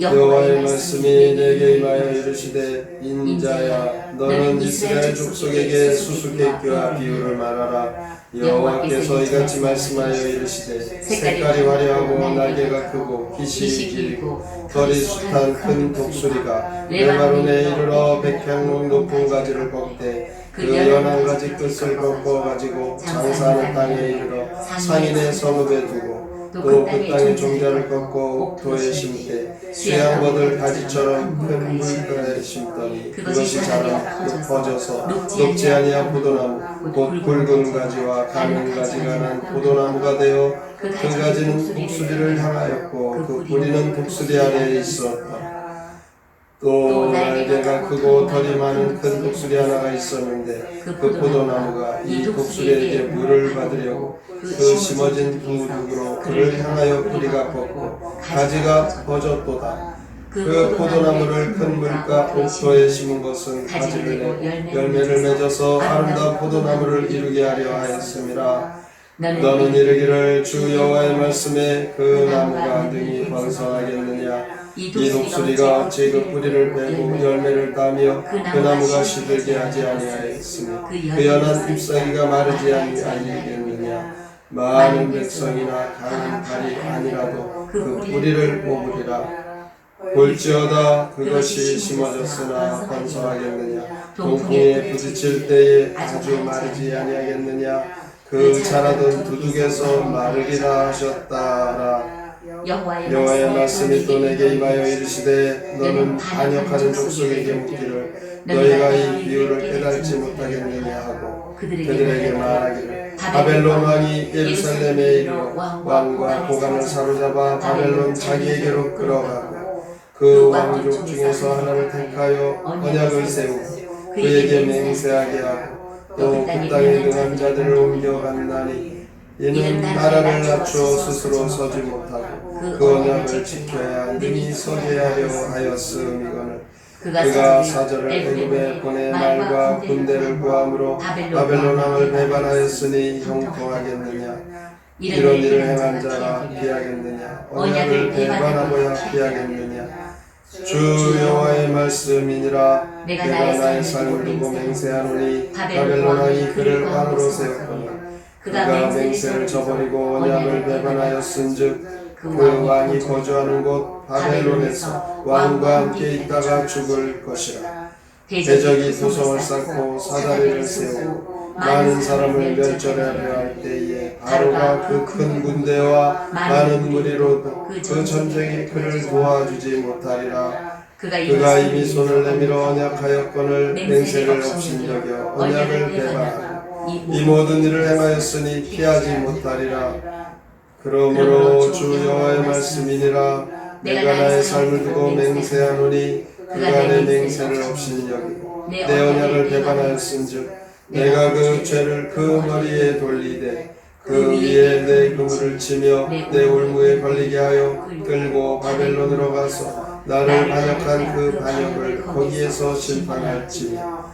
여호와의 말씀이 내게 임하여 이르시되 인자야 너는 이스라엘 족속에게 수수께끼와 비유를 말하라. 여호와께서 이같이 말씀하여 이르시되 색깔이 화려하고 날개가 크고 빛이 길고 털이 숱한 큰 독수리가 레바논에 이르러 백향목 높은 가지를 꺾되 그 연한 가지 끝을 꺾어 가지고 장사하는 땅에 이르러 상인의 성읍에 두고 또 그 땅의 종자를 꺾고 옥토에 심되 수양버들 가지처럼 큰 물가에 심더니 그것이 자라 퍼져서 녹지 아니한 포도나무 곧 굵은 가지와 가는 가지가 난 포도나무가 되어 그 가지는 독수리를 향하였고 그 뿌리는 독수리 아래에 있었다. 또 날개가 크고 털이 많은 큰 독수리 하나가 있었는데 그 포도나무가 이 독수리에게 물을 받으려고 그 심어진 부둑으로 그를 향하여 뿌리가 뻗고 가지가 퍼졌도다. 그 포도나무를 큰 물가 옥토에 심은 것은 가지를 내 열매를 맺어서 아름다운 포도나무를 이루게 하려 하였음이라. 너는 이르기를 주 여호와의 말씀에 그 나무가 능히 번성하겠느냐 이 독수리가 어찌 그 뿌리를 빼고 열매를 따며 그 나무가 시들게 하지 아니하였으니 그 연한 잎사귀가 마르지 아니- 아니하겠느냐. 많은 백성이나 강한 팔이 아니라도 그 뿌리를 뽑으리라. 볼지어다 그것이 심어졌으나 번성하겠느냐. 동풍에 부딪힐 때에 아주 마르지 아니하겠느냐. 그 자라던 두둑에서 마르기라 하셨다라 여호와의 여호와의 말씀이 또 내게 임하여 이르시되 너는 반역하는 족속에게 묻기를 너희가 이 비유를 깨달지 못하겠느냐 하고 그들에게 말하기를 바벨론 왕이 예루살렘에 이르러 왕과 고관을 사로잡아 바벨론 자기에게로 끌어가고 그 왕족 중에서 하나를 택하여 언약을 세우고 그에게 맹세하게 하고 또그 땅에 능한 자들을 옮겨간다니 이는 나라를 낮추어 스스로 서지 못하고 그 언약을 지켜야 능히 서게 하려 하였음이거늘 그가 사절을 애굽에 보내 말과 군대를 구함으로 바벨론 왕을 배반하였으니 형통하겠느냐? 이런 일을 행한 자가 피하겠느냐? 언약을 배반하고야 피하겠느냐? 주 여호와의 말씀이니라. 내가 나의 삶을 두고 맹세하노니 바벨론 왕이 그를 왕으로 세웠거늘 그가 맹세를 저버리고 언약을 배반하였은즉 그 왕이 거주하는 곳 바벨론에서 왕과 함께 있다가 죽을 것이라. 대적이 도성을 쌓고 사다리를 세우고 많은 사람을 멸절하려 할 때에 바로가 그 큰 군대와 많은 무리로 그 전쟁이 그를 도와주지 못하리라. 그가 그가 이미 손을 내밀어 언약하였거늘 맹세를 업신여겨 언약을 배반하고 이 모든 일을 행하였으니 피하지 못하리라. 그러므로 주 여호와의 말씀이니라. 내가 나의 삶을 두고 맹세하노니 그가 내 맹세를 업신여기고 내 언약을 배반하였은즉 내가 그 죄를 그 머리에 돌리되 그 위에 내 그물을 치며 내 울무에 걸리게 하여 끌고 바벨론으로 가서 나를 반역한 그 반역을 거기에서 심판할지며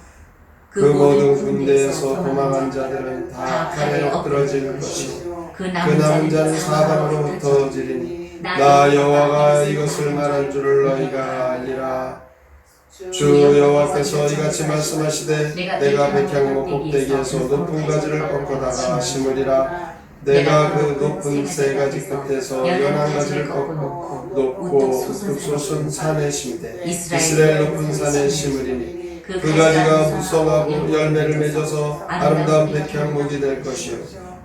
그 모든 군대에서 도망한 자들은 다 칼에 엎드러질 것이고 그그 남은 자는 사방으로 흩어지리니 나 여호와가 이것을 말한 줄을 너희가 아니라. 주 여호와께서 이같이 말씀하시되 내가 백향목 꼭대기에서 높은 가지를 꺾어다가 심으리라. 내가 그 높은 세 가지 끝에서 연한 가지를 꺾고 높고 솟은 산에 심되 이스라엘 높은 산에 심으리니 그 가지가 무성하고 열매를 맺어서 아름다운 백향목이 될 것이요.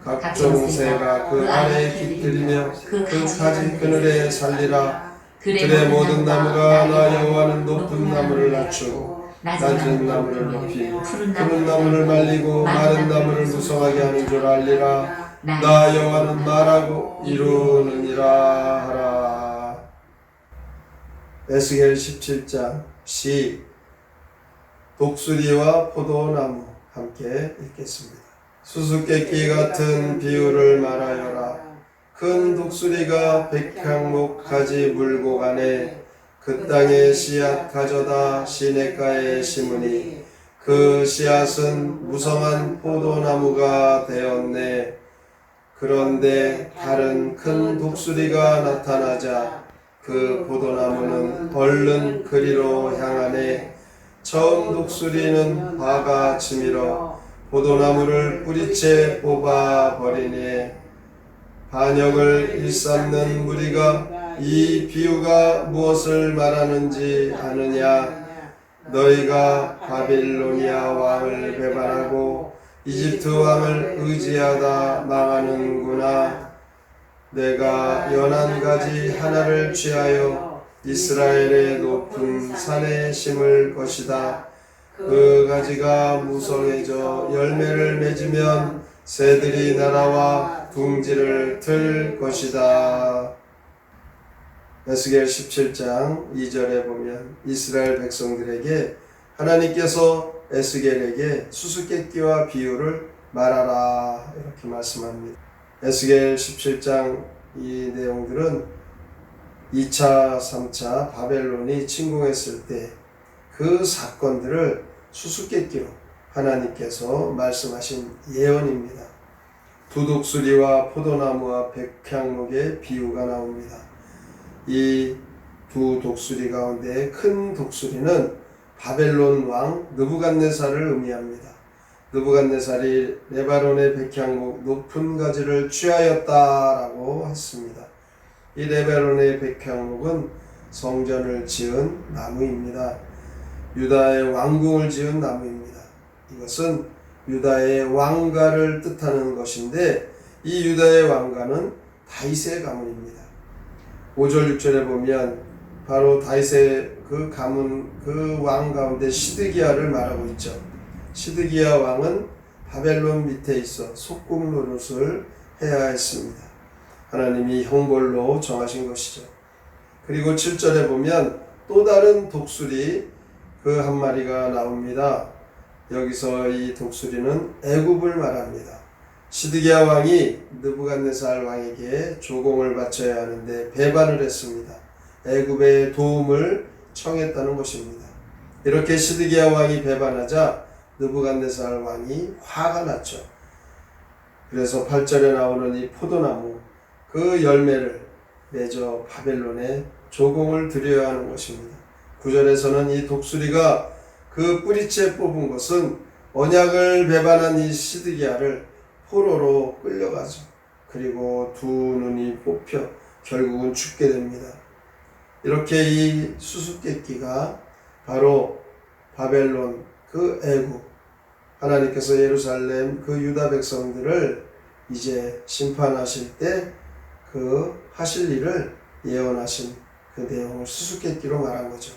각종 새가 그 아래에 깃들이며 그 가지 그늘에 살리라. 그의 모든 나무가 나 여호와는 높은 나무를 낮추고 낮은 나무를 높이 푸른 나무를 말리고 마른 나무를 무성하게 하는 줄 알리라. 나 여호와는 말하고 이루느니라 하라. 에스겔 17장 시 독수리와 포도나무 함께 읽겠습니다. 수수께끼 같은 비유를 말하여라. 큰 독수리가 백향목 가지 물고 가네 그 땅에 씨앗 가져다 시냇가에 심으니 그 씨앗은 무성한 포도나무가 되었네 그런데 다른 큰 독수리가 나타나자 그 포도나무는 얼른 그리로 향하네 처음 독수리는 화가 치밀어 포도나무를 뿌리채 뽑아 버리네 반역을 일삼는 무리가 이 비유가 무엇을 말하는지 아느냐? 너희가 바빌로니아 왕을 배반하고 이집트 왕을 의지하다 망하는구나. 내가 연한 가지 하나를 취하여 이스라엘의 높은 산에 심을 것이다 그 가지가 무성해져 열매를 맺으면 새들이 날아와 둥지를 틀 것이다. 에스겔 17장 2절에 보면 이스라엘 백성들에게 하나님께서 에스겔에게 수수께끼와 비유를 말하라 이렇게 말씀합니다. 에스겔 17장 이 내용들은 2차, 3차 바벨론이 침공했을 때 그 사건들을 수수께끼로 하나님께서 말씀하신 예언입니다. 두 독수리와 포도나무와 백향목의 비유가 나옵니다. 이 두 독수리 가운데 큰 독수리는 바벨론 왕 느부갓네살을 의미합니다. 느부갓네살이 레바논의 백향목 높은 가지를 취하였다라고 했습니다. 이 레바논의 백향목은 성전을 지은 나무입니다. 유다의 왕궁을 지은 나무입니다. 이것은 유다의 왕가를 뜻하는 것인데 이 유다의 왕가는 다윗의 가문입니다. 5절 6절에 보면 바로 다윗의 그 가문 그 왕 가운데 시드기야를 말하고 있죠. 시드기야 왕은 바벨론 밑에 있어 속국 노릇을 해야 했습니다. 하나님이 형벌로 정하신 것이죠. 그리고 7절에 보면 또 다른 독수리 그 한 마리가 나옵니다. 여기서 이 독수리는 애굽을 말합니다. 시드기야 왕이 느부갓네살 왕에게 조공을 바쳐야 하는데 배반을 했습니다. 애굽의 도움을 청했다는 것입니다. 이렇게 시드기야 왕이 배반하자 느부갓네살 왕이 화가 났죠. 그래서 8절에 나오는 이 포도나무 그 열매를 맺어 바벨론에 조공을 드려야 하는 것입니다. 9절에서는 이 독수리가 그 뿌리채 뽑은 것은 언약을 배반한 이 시드기야를 포로로 끌려가죠. 그리고 두 눈이 뽑혀 결국은 죽게 됩니다. 이렇게 이 수수께끼가 바로 바벨론 그 애국 하나님께서 예루살렘 그 유다 백성들을 이제 심판하실 때 그 하실 일을 예언하신 그 내용을 수수께끼로 말한 거죠.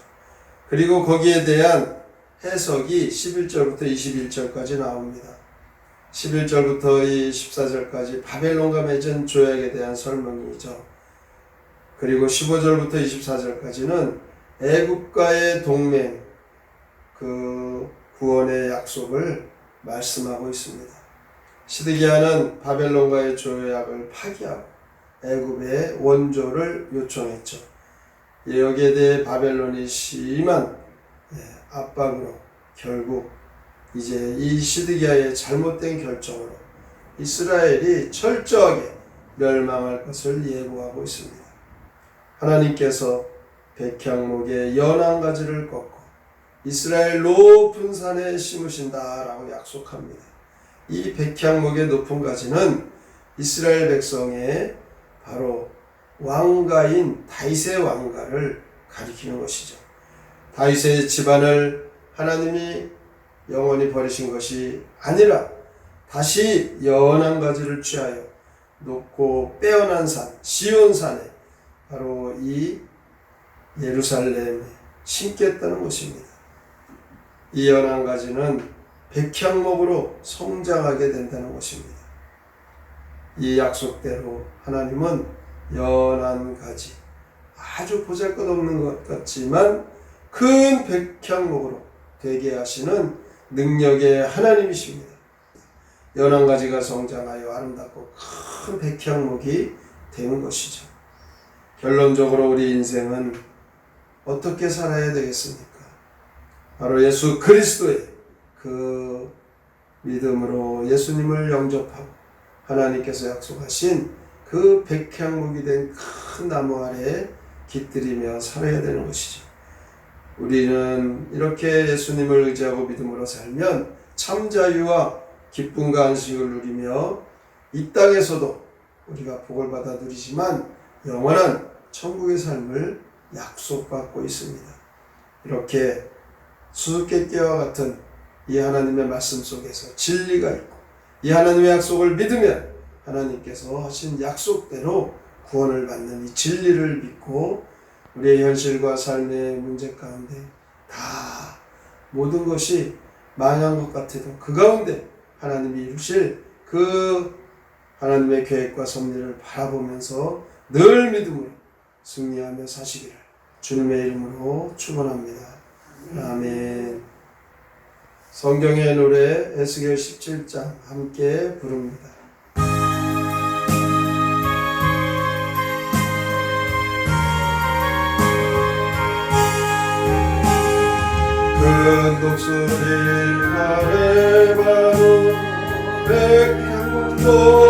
그리고 거기에 대한 해석이 11절부터 21절까지 나옵니다. 11절부터 이 14절까지 바벨론과 맺은 조약에 대한 설명이죠. 그리고 15절부터 24절까지는 애국과의 동맹, 그 구원의 약속을 말씀하고 있습니다. 시드기야는 바벨론과의 조약을 파기하고 애굽의 원조를 요청했죠. 여기에 대해 바벨론이 심한 예, 압박으로 결국 이제 이 시드기야의 잘못된 결정으로 이스라엘이 철저하게 멸망할 것을 예고하고 있습니다. 하나님께서 백향목의 연한 가지를 꺾고 이스라엘 높은 산에 심으신다라고 약속합니다. 이 백향목의 높은 가지는 이스라엘 백성의 바로 왕가인 다윗의 왕가를 가리키는 것이죠. 다윗의 집안을 하나님이 영원히 버리신 것이 아니라 다시 연한 가지를 취하여 높고 빼어난 산, 시온산에 바로 이 예루살렘에 심겠다는 것입니다. 이 연한 가지는 백향목으로 성장하게 된다는 것입니다. 이 약속대로 하나님은 연한 가지, 아주 보잘것없는 것 같지만 큰 백향목으로 되게 하시는 능력의 하나님이십니다. 연한 가지가 성장하여 아름답고 큰 백향목이 되는 것이죠. 결론적으로 우리 인생은 어떻게 살아야 되겠습니까? 바로 예수 그리스도의 그 믿음으로 예수님을 영접하고 하나님께서 약속하신 그 백향목이 된 큰 나무 아래 깃들이며 살아야 되는 것이죠. 우리는 이렇게 예수님을 의지하고 믿음으로 살면 참 자유와 기쁨과 안식을 누리며 이 땅에서도 우리가 복을 받아 누리지만 영원한 천국의 삶을 약속받고 있습니다. 이렇게 수수께끼와 같은 이 하나님의 말씀 속에서 진리가 있고 이 하나님의 약속을 믿으면 하나님께서 하신 약속대로 구원을 받는 이 진리를 믿고 우리의 현실과 삶의 문제 가운데 다 모든 것이 망한 것 같아도 그 가운데 하나님이 이루실 그 하나님의 계획과 섭리를 바라보면서 늘 믿음으로 승리하며 사시기를 주님의 이름으로 축원합니다. 아멘. 성경의 노래 에스겔 17장 함께 부릅니다. 큰 독수리 아래바로 백향 높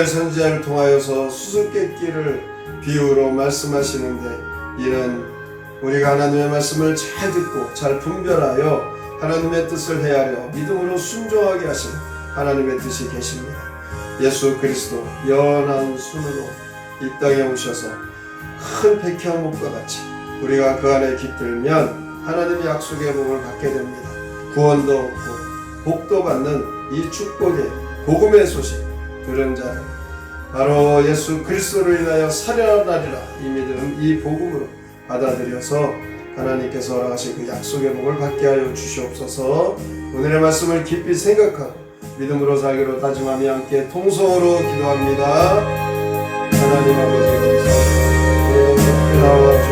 에스겔 선지자를 통하여서 수수께끼를 비유로 말씀하시는데 이는 우리가 하나님의 말씀을 잘 듣고 잘 분별하여 하나님의 뜻을 헤아려 믿음으로 순종하게 하신 하나님의 뜻이 계십니다. 예수 그리스도 연한 순으로 이 땅에 오셔서 큰 백향목과 같이 우리가 그 안에 깃들면 하나님의 약속의 복을 받게 됩니다. 구원도 얻고 복도 받는 이 축복의 복음의 소식 들은 자는 바로 예수 그리스도를 인하여 살아나리라. 이 믿음 이 복음으로 받아들여서 하나님께서 허락하신 그 약속의 복을 받게 하여 주시옵소서. 오늘의 말씀을 깊이 생각하고 믿음으로 살기로 다짐하며 함께 통성으로 기도합니다. 하나님 아버지 감사합니다. 나와 주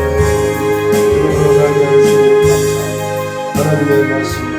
믿음으로 살게 주시니 감사합니다. 하나님의 말씀